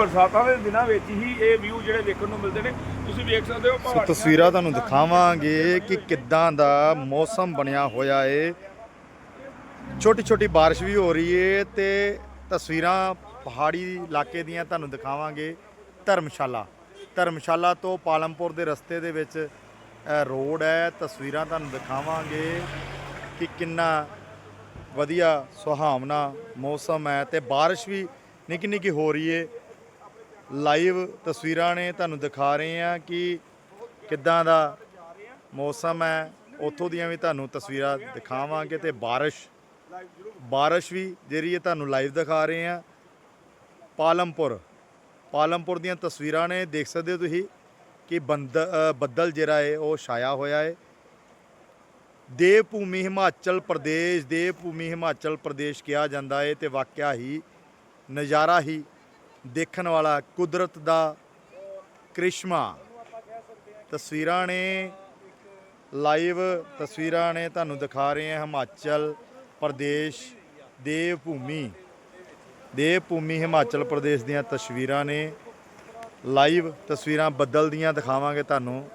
ਬਰਸਾਤਾਂ ਦੇ ਦਿਨਾਂ ਵਿੱਚ ਹੀ ਇਹ ਵਿਊ ਜਿਹੜੇ ਦੇਖਣ ਨੂੰ ਮਿਲਦੇ ਨੇ। ਤੁਸੀਂ ਵੇਖ ਸਕਦੇ ਹੋ ਸੋ ਤਸਵੀਰਾਂ ਤੁਹਾਨੂੰ ਦਿਖਾਵਾਂਗੇ ਕਿ ਕਿੱਦਾਂ ਦਾ ਮੌਸਮ ਬਣਿਆ ਹੋਇਆ ਏ। ਛੋਟੀ ਛੋਟੀ ਬਾਰਿਸ਼ ਵੀ ਹੋ ਰਹੀ ਏ ਤੇ ਤਸਵੀਰਾਂ ਪਹਾੜੀ ਇਲਾਕੇ ਦੀਆਂ ਤੁਹਾਨੂੰ ਦਿਖਾਵਾਂਗੇ। ਧਰਮਸ਼ਾਲਾ। ਧਰਮਸ਼ਾਲਾ ਤੋਂ ਪਾਲਮਪੁਰ ਦੇ ਰਸਤੇ ਦੇ ਵਿੱਚ ਰੋਡ ਹੈ। ਤਸਵੀਰਾਂ ਤੁਹਾਨੂੰ ਦਿਖਾਵਾਂਗੇ ਕਿ ਕਿੰਨਾ ਵਧੀਆ ਸੁਹਾਵਣਾ ਮੌਸਮ ਹੈ ਤੇ ਬਾਰਿਸ਼ ਵੀ ਨਿੱਕੀ ਨਿੱਕੀ ਹੋ ਰਹੀ ਏ। ਲਾਈਵ ਤਸਵੀਰਾਂ ਨੇ ਤੁਹਾਨੂੰ ਦਿਖਾ ਰਹੇ ਆ ਕਿ ਕਿੱਦਾਂ ਦਾ ਮੌਸਮ ਹੈ। ਉੱਥੋਂ ਦੀਆਂ ਵੀ ਤੁਹਾਨੂੰ ਤਸਵੀਰਾਂ ਦਿਖਾਵਾਂਗੇ ਤੇ ਬਾਰਿਸ਼ ਬਾਰਿਸ਼ ਵੀ ਜਿਹੜੀ ਇਹ ਤੁਹਾਨੂੰ ਲਾਈਵ ਦਿਖਾ ਰਹੇ ਆ ਪਾਲਮਪੁਰ ਪਾਲਮਪੁਰ ਦੀਆਂ ਤਸਵੀਰਾਂ ਨੇ, ਦੇਖ ਸਕਦੇ ਹੋ ਤੁਸੀਂ ਕਿ ਬੰਦ ਬੱਦਲ ਜਿਹੜਾ ਹੈ ਉਹ ਛਾਇਆ ਹੋਇਆ ਹੈ। ਦੇਵ ਭੂਮੀ ਹਿਮਾਚਲ ਪ੍ਰਦੇਸ਼, ਦੇਵ ਭੂਮੀ ਹਿਮਾਚਲ ਪ੍ਰਦੇਸ਼ ਕਿਹਾ ਜਾਂਦਾ ਹੈ ਤੇ ਵਾਕਿਆ ਹੀ ਨਜ਼ਾਰਾ ਹੀ ਦੇਖਣ ਵਾਲਾ ਕੁਦਰਤ ਦਾ ਕ੍ਰਿਸ਼ਮਾ। ਤਸਵੀਰਾਂ ਨੇ ਲਾਈਵ ਤਸਵੀਰਾਂ ਨੇ ਤੁਹਾਨੂੰ ਦਿਖਾ ਰਹੇ ਹਾਂ ਹਿਮਾਚਲ ਪ੍ਰਦੇਸ਼ ਦੇਵ ਭੂਮੀ। ਦੇਵ ਭੂਮੀ ਹਿਮਾਚਲ ਪ੍ਰਦੇਸ਼ ਦੀਆਂ ਤਸਵੀਰਾਂ ਨੇ। ਲਾਈਵ ਤਸਵੀਰਾਂ ਬੱਦਲ ਦੀਆਂ ਦਿਖਾਵਾਂਗੇ ਤੁਹਾਨੂੰ।